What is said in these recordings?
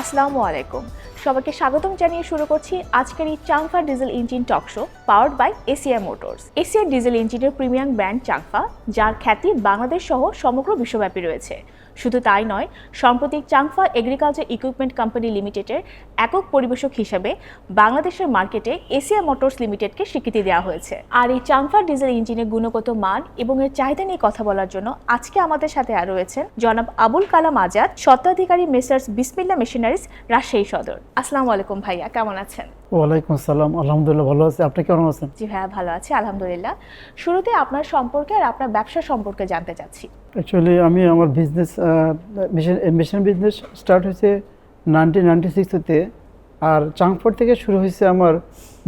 আসসালামু আলাইকুম। সবাইকে স্বাগতম জানিয়ে শুরু করছি আজকের এই Changfa diesel engine talk show powered by ACI Motors ACI diesel ইঞ্জিনের প্রিমিয়াম ব্র্যান্ড চাংফা, যার খ্যাতি বাংলাদেশ সহ সমগ্র বিশ্বব্যাপী রয়েছে। শুধু তাই নয় সম্প্রতি চাংফা এগ্রিকালচার ইকুইপমেন্ট কোম্পানি লিমিটেডের একক পরিবেশক হিসেবে বাংলাদেশের মার্কেটে এসিয়া মোটরস লিমিটেডকে স্বীকৃতি দেওয়া হয়েছে। আর এই চাংফা ডিজেল ইঞ্জিনের গুণগত মান এবং এর চাহিদা নিয়ে কথা বলার জন্য আজকে আমাদের সাথে আর রয়েছেন জনাব আবুল কালাম আজাদ, স্বত্বাধিকারী মেসার্স বিসমিল্লা মেশিনারিজ রাজশাহী সদর। আসসালামু আলাইকুম ভাইয়া, কেমন আছেন? ওয়ালাইকুম আসসালাম। আলহামদুলিল্লাহ ভালো আছি। আপনি কেমন আছেন? জি ভাইয়া ভালো আছি আলহামদুলিল্লাহ। শুরুতে আপনার সম্পর্কে আর আপনার ব্যবসা সম্পর্কে জানতে চাচ্ছি। অ্যাকচুয়ালি আমি আমার business machine machine business start হয়েছে নাইনটিন নাইনটি সিক্সতে আর চাংফর থেকে শুরু হয়েছে আমার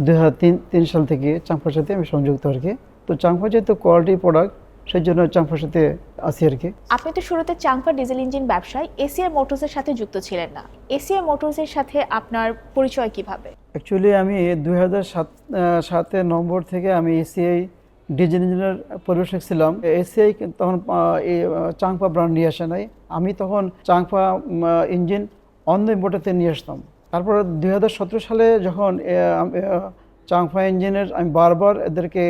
দুই হাজার তিন তিন সাল থেকে চাংফার সাথে আমি সংযুক্ত আর কি। তো চাংফা যেহেতু কোয়ালিটি প্রোডাক্ট সেই জন্য চাংফার সাথে আছি আর কি। আপনি তো শুরুতে চাংফা ডিজেল ইঞ্জিন ব্যবসায় এসিআই মোটরসের সাথে যুক্ত ছিলেন না। এসিআই মোটরসের সাথে আপনার পরিচয় কীভাবে? অ্যাকচুয়ালি আমি দুই হাজার সাত নম্বর থেকে আমি এসিআই ডিজেল ইঞ্জিনিয়ার পরিবেশক ছিলাম। এসিআই তখন চাংপা ব্র্যান্ড নিয়ে আসে নাই। আমি তখন চাংপা ইঞ্জিন অন্য ইম্পোর্টাতে নিয়ে আসতাম। তারপর দুই হাজার সতেরো সালে যখন চাংপা ইঞ্জিনের আমি বারবার এদেরকে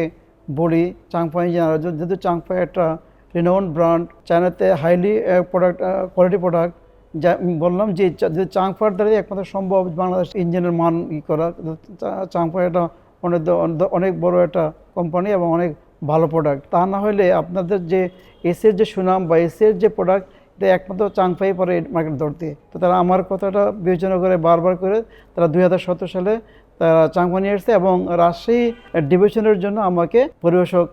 বলি চাংপা ইঞ্জিন আর যেহেতু চাংপা একটা রিনাউন্ড ব্র্যান্ড চায়নাতে হাইলি প্রোডাক্ট কোয়ালিটি প্রোডাক্ট যা বললাম যে চা- যে চাংফার দ্বারাই একমাত্র সম্ভব বাংলাদেশ ইঞ্জিনের মান ই করা। চা- চাংফা এটা অনেক অনেক- বড় একটা কোম্পানি এবং অনেক ভালো প্রোডাক্ট তা না হলে আপনাদের যে এসের যে সুনাম বা এসের যে প্রোডাক্ট এটা একমাত্র চাংফাই পরে মার্কেট ধরতে। তো তারা আমার কথাটা বিবেচনা করে বারবার করে তারা দুই হাজার সতেরো সালে তারা চাংফা নিয়ে এসছে এবং রাজশাহী ডিভিশনের জন্য আমাকে পরিবেশক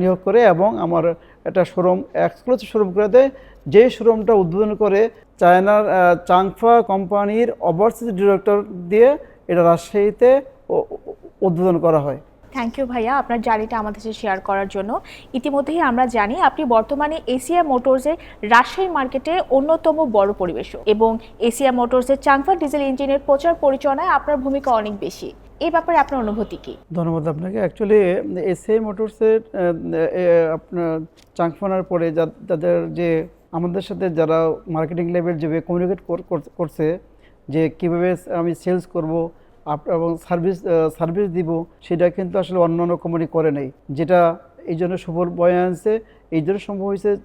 নিয়োগ করে এবং আমার একটা শোরুম এক্সক্লুসিভ শোরুম করে দেয়। যে শোরুমটা উদ্বোধন করে চায়নার চাংফা কোম্পানির ওভারসিজ ডিরেক্টর দিয়ে এটা রাজশাহীতে উদ্বোধন করা হয়। থ্যাংক ইউ ভাইয়া, আপনার জার্নিটা আমাদের সাথে শেয়ার করার জন্য। ইতিমধ্যেই আমরা জানি আপনি বর্তমানে এসিয়া মোটরসের রাজশাহী মার্কেটে অন্যতম বড় পরিবেশক এবং এসিয়া মোটরসের চাংফা ডিজেল ইঞ্জিনের প্রচার পরিচালনায় আপনার ভূমিকা অনেক বেশি। এই ব্যাপারে আপনার অনুভূতি কি? ধন্যবাদ আপনাকে। অ্যাকচুয়ালি এসএ মোটরসের আপনার চাংফানার পরে যাদের যে, আমাদের সাথে যারা মার্কেটিং লেভেল যেভাবে কমিউনিকেট করছে, যে কীভাবে আমি সেলস করব এবং সার্ভিস সার্ভিস দিব সেটা কিন্তু আসলে অন্য অন্য কোম্পানি করে নেই। যেটা এই জন্য সুফল বয়ে আনছে, এই জন্য সম্ভব হয়েছে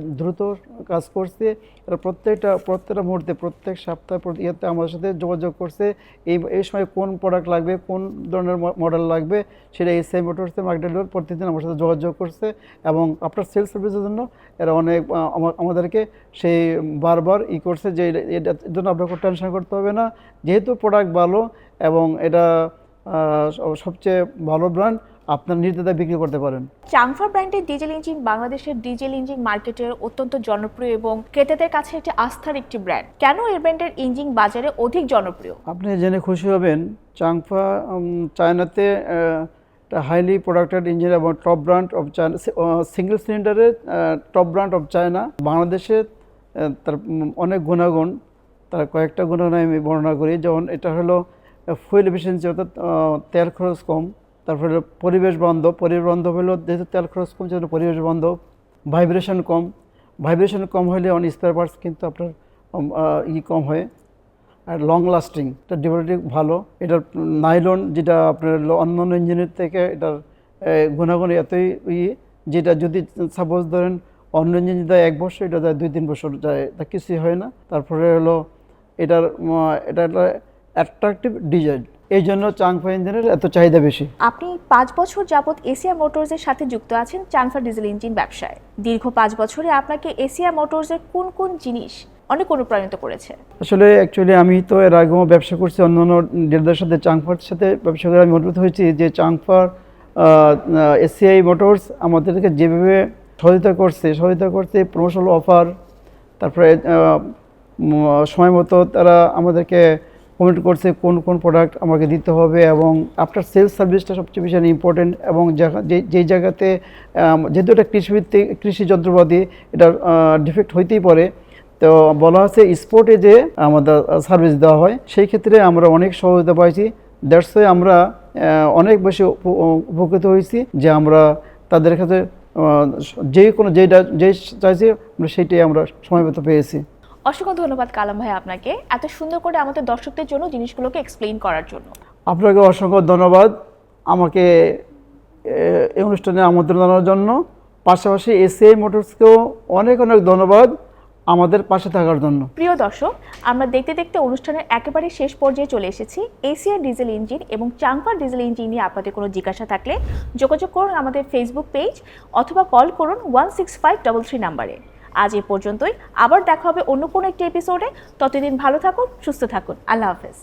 দ্রুত কাজ করছে। এরা প্রত্যেকটা প্রত্যেকটা মুহূর্তে, প্রত্যেক সপ্তাহ ইয়েতে আমাদের সাথে যোগাযোগ করছে। এই এই সময় কোন প্রোডাক্ট লাগবে, কোন ধরনের মডেল লাগবে, সেটা এই সেম মোটরসে মার্কেটের প্রতিদিন আমার সাথে যোগাযোগ করছে। এবং আপনার সেলস সার্ভিসের জন্য এরা অনেক আমাদেরকে সেই বারবার ই করছে যে, এটা- এটার জন্য আপনাকে টেনশন করতে হবে না। যেহেতু প্রোডাক্ট ভালো এবং এটা সবচেয়ে ভালো ব্র্যান্ড আপনার নির্দ্বিধায় বিক্রি করতে পারেন। চাংফা ব্র্যান্ডের ডিজেল ইঞ্জিন বাংলাদেশের ডিজেল ইঞ্জিন মার্কেটের অত্যন্ত জনপ্রিয় এবং ক্রেতাদের কাছে একটি আস্থার একটি ব্র্যান্ড কেন এই ব্র্যান্ডের ইঞ্জিন বাজারে অধিক জনপ্রিয়? আপনি জেনে খুশি হবেন চাংফা চায়নাতে একটা হাইলি প্রোডাক্টেড ইঞ্জিন এবং top brand of China single সিলিন্ডারের টপ ব্র্যান্ড অফ চায়না বাংলাদেশে তার অনেক গুণাগুণ তার কয়েকটা গুণাগুণ আমি বর্ণনা করি। যেমন এটা হলো ফুয়েল এফিসিয়েন্সি অর্থাৎ তেল খরচ কম, তারপরে পরিবেশ বান্ধব পরিবেশ বান্ধব হলো যেহেতু তেল খরচ কম, সেজন্য পরিবেশ বান্ধব, ভাইব্রেশন কম। ভাইব্রেশন কম হলে অন স্পেয়ার পার্টস কিন্তু আপনার ই কম হয়। আর লং লাস্টিং এটা ডিউরেটিভ ভালো। এটার নাইলন যেটা আপনার অন্যান্য ইঞ্জিনের থেকে এটার গুণাগুণ এতই ই, যেটা যদি সাপোজ ধরেন অন্য ইঞ্জিন যদি এক বছর, এটা যায় দুই, তিন বছর, যায়, তা কিছুই হয় না। তারপরে হলো এটার এটা অ্যাট্রাকটিভ ডিজাইন এই জন্য চাংফা ইঞ্জিনের এত চাহিদা বেশি। আপনি পাঁচ বছর যাবৎ এসিয়া মোটরসের সাথে যুক্ত আছেন চানফা ডিজেল ইঞ্জিন ব্যবসায়। দীর্ঘ পাঁচ বছরে আপনাকে এসিয়া মোটরসের কোন কোন জিনিস অনেক অনুপ্রাণিত করেছে? আসলে অ্যাকচুয়ালি আমি তো এর আগেও ব্যবসা করছি অন্য অন্য ডিলারদের সাথে চাংফার সাথে ব্যবসা করে আমি অনুভূত হয়েছি যে চাংফার এসিআই মোটরস আমাদেরকে যেভাবে সহযোগিতা করছে সহযোগিতা করছে প্রমোশনাল অফার তারপরে সময় মতো তারা আমাদেরকে কমেন্ট করছে কোন কোন প্রোডাক্ট আমাকে দিতে হবে এবং আফটার সেলস সার্ভিসটা সবচেয়ে বেশি ইম্পর্টেন্ট এবং যে যেই জায়গাতে যেহেতু এটা কৃষিভিত্তিক, কৃষি যন্ত্রপাতি, এটা ডিফেক্ট হইতেই পারে। তো বলা আছে স্পোর্টে যে আমাদের সার্ভিস দেওয়া হয়, সেই ক্ষেত্রে আমরা অনেক সহযোগিতা পাইছি। দ্যাটস আমরা অনেক বেশি উপ- উপকৃত হয়েছি যে আমরা তাদের কাছে যে কোনো যেটা যেই চাইছি, আমরা সেইটাই আমরা সময় মতো পেয়েছি। অসংখ্য ধন্যবাদ কালাম ভাই আপনাকে এত সুন্দর করে আমাদের দর্শকদের জন্য জিনিসগুলোকে এক্সপ্লেইন করার জন্য। আপনাকে অসংখ্য ধন্যবাদ আমাকে এই অনুষ্ঠানে আমন্ত্রণ জানানোর জন্য। পাশাপাশি এসিআই মোটরসকেও অনেক অনেক ধন্যবাদ আমাদের পাশে থাকার জন্য। প্রিয় দর্শক আমরা দেখতে দেখতে অনুষ্ঠানের একেবারে শেষ পর্যায়ে চলে এসেছি। এশিয়ার ডিজেল ইঞ্জিন এবং চাংফার ডিজেল ইঞ্জিন নিয়ে আপনাদের কোনো জিজ্ঞাসা থাকলে যোগাযোগ করুন আমাদের ফেসবুক পেজ অথবা কল করুন one six five double three নাম্বারে আজ এ পর্যন্তই। আবার দেখা হবে অন্য কোনো একটি এপিসোডে ততদিন ভালো থাকুন, সুস্থ থাকুন। আল্লাহ হাফেজ।